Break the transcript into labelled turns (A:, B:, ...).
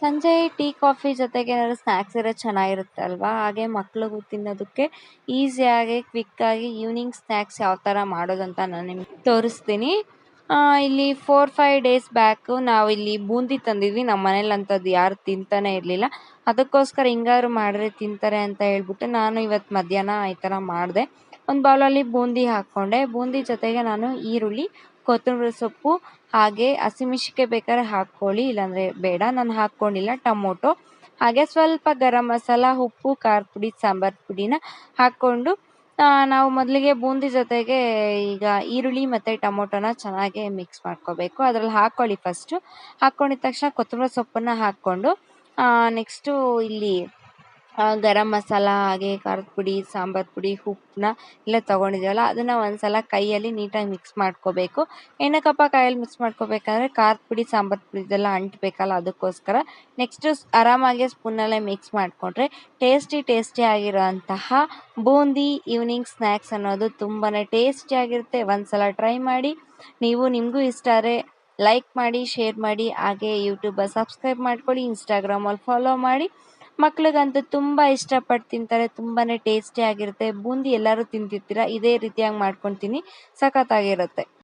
A: ಸಂಜೆ tea, coffee ಜೊತೆಗೆ ಏನಾದ್ರು ಸ್ನ್ಯಾಕ್ಸ್ ಇದ್ರೆ ಚೆನ್ನಾಗಿರುತ್ತೆ ಅಲ್ವಾ? ಹಾಗೆ ಮಕ್ಳಿಗೂ ತಿನ್ನೋದಕ್ಕೆ ಈಸಿಯಾಗಿ ಕ್ವಿಕ್ಕಾಗಿ ಈವ್ನಿಂಗ್ ಸ್ನ್ಯಾಕ್ಸ್ ಯಾವ ಥರ ಮಾಡೋದು ಅಂತ ನಾನು ನಿಮ್ಗೆ ತೋರಿಸ್ತೀನಿ. ಇಲ್ಲಿ ಫೋರ್ ಫೈವ್ ಡೇಸ್ ಬ್ಯಾಕು ನಾವು ಇಲ್ಲಿ ಬೂಂದಿ ತಂದಿದ್ವಿ. ನಮ್ಮ ಮನೇಲಿ ಅಂಥದ್ದು ಯಾರು ತಿಂತಾನೆ ಇರಲಿಲ್ಲ. ಅದಕ್ಕೋಸ್ಕರ ಹಿಂಗಾದ್ರು ಮಾಡಿದ್ರೆ ತಿಂತಾರೆ ಅಂತ ಹೇಳ್ಬಿಟ್ಟು ನಾನು ಇವತ್ತು ಮಧ್ಯಾಹ್ನ ಈ ಥರ ಮಾಡಿದೆ. ಒಂದು ಬೌಲಲ್ಲಿ ಬೂಂದಿ ಹಾಕ್ಕೊಂಡೆ ಬೂಂದಿ ಜೊತೆಗೆ ನಾನು ಈರುಳ್ಳಿ ಕೊತ್ತಂಬರಿ ಸೊಪ್ಪು, ಹಾಗೆ ಹಸಿಮೆಣ್ಸಿನ್ಕಾಯಿ ಬೇಕಾದ್ರೆ ಹಾಕ್ಕೊಳ್ಳಿ, ಇಲ್ಲಾಂದರೆ ಬೇಡ, ನಾನು ಹಾಕ್ಕೊಂಡಿಲ್ಲ, ಟೊಮೊಟೊ. ಹಾಗೆ ಸ್ವಲ್ಪ ಗರಂ ಮಸಾಲ, ಉಪ್ಪು, ಖಾರ ಪುಡಿ, ಸಾಂಬಾರು ಪುಡಿನ ಹಾಕ್ಕೊಂಡು ನಾವು ಮೊದಲಿಗೆ ಬೂಂದಿ ಜೊತೆಗೆ ಈಗ ಈರುಳ್ಳಿ ಮತ್ತು ಟೊಮೊಟೊನ ಚೆನ್ನಾಗಿ ಮಿಕ್ಸ್ ಮಾಡ್ಕೋಬೇಕು. ಅದರಲ್ಲಿ ಹಾಕ್ಕೊಳ್ಳಿ ಫಸ್ಟು ಹಾಕ್ಕೊಂಡಿದ ತಕ್ಷಣ ಕೊತ್ತಂಬರಿ ಸೊಪ್ಪನ್ನು ಹಾಕ್ಕೊಂಡು ನೆಕ್ಸ್ಟು ಇಲ್ಲಿ ಗರಂ ಮಸಾಲ, ಹಾಗೆ ಖಾರದ ಪುಡಿ, ಸಾಂಬಾರು ಪುಡಿ ಉಪ್ಪನ್ನ ಎಲ್ಲ ತೊಗೊಂಡಿದ್ದೀವಲ್ಲ ಅದನ್ನು ಒಂದು ಸಲ ಕೈಯಲ್ಲಿ ನೀಟಾಗಿ ಮಿಕ್ಸ್ ಮಾಡ್ಕೋಬೇಕು. ಏನಕ್ಕಪ್ಪ ಕೈಯಲ್ಲಿ ಮಿಕ್ಸ್ ಮಾಡ್ಕೋಬೇಕಂದ್ರೆ ಖಾರದ ಪುಡಿ, ಸಾಂಬಾರು ಪುಡಿ ಇದೆಲ್ಲ ಅಂಟಬೇಕಲ್ಲ, ಅದಕ್ಕೋಸ್ಕರ ನೆಕ್ಸ್ಟು ಆರಾಮಾಗಿ ಸ್ಪೂನಲ್ಲೇ ಮಿಕ್ಸ್ ಮಾಡಿಕೊಂಡ್ರೆ ಟೇಸ್ಟಿ ಟೇಸ್ಟಿ ಆಗಿರೋಂತಹ ಬೂಂದಿ ಈವ್ನಿಂಗ್ ಸ್ನ್ಯಾಕ್ಸ್ ಅನ್ನೋದು ತುಂಬಾ ಟೇಸ್ಟಿಯಾಗಿರುತ್ತೆ ಒಂದು ಸಲ ಟ್ರೈ ಮಾಡಿ, ನೀವು ನಿಮಗೂ ಇಷ್ಟ ಆದರೆ ಲೈಕ್ ಮಾಡಿ ಶೇರ್ ಮಾಡಿ, ಹಾಗೆ ಯೂಟ್ಯೂಬಲ್ಲಿ ಸಬ್ಸ್ಕ್ರೈಬ್ ಮಾಡ್ಕೊಳ್ಳಿ ಇನ್ಸ್ಟಾಗ್ರಾಮಲ್ಲಿ ಫಾಲೋ ಮಾಡಿ. ಮಕ್ಳಿಗಂತೂ ತುಂಬ ಇಷ್ಟಪಟ್ಟು ತಿಂತಾರೆ, ತುಂಬಾನೇ ಟೇಸ್ಟಿ ಆಗಿರುತ್ತೆ. ಬೂಂದಿ ಎಲ್ಲರೂ ತಿಂತಿರ್ತೀರ ಇದೇ ರೀತಿಯಾಗಿ ಮಾಡ್ಕೊಂಡು ತಿನ್ನಿ ಸಖತ್ತಾಗಿರುತ್ತೆ.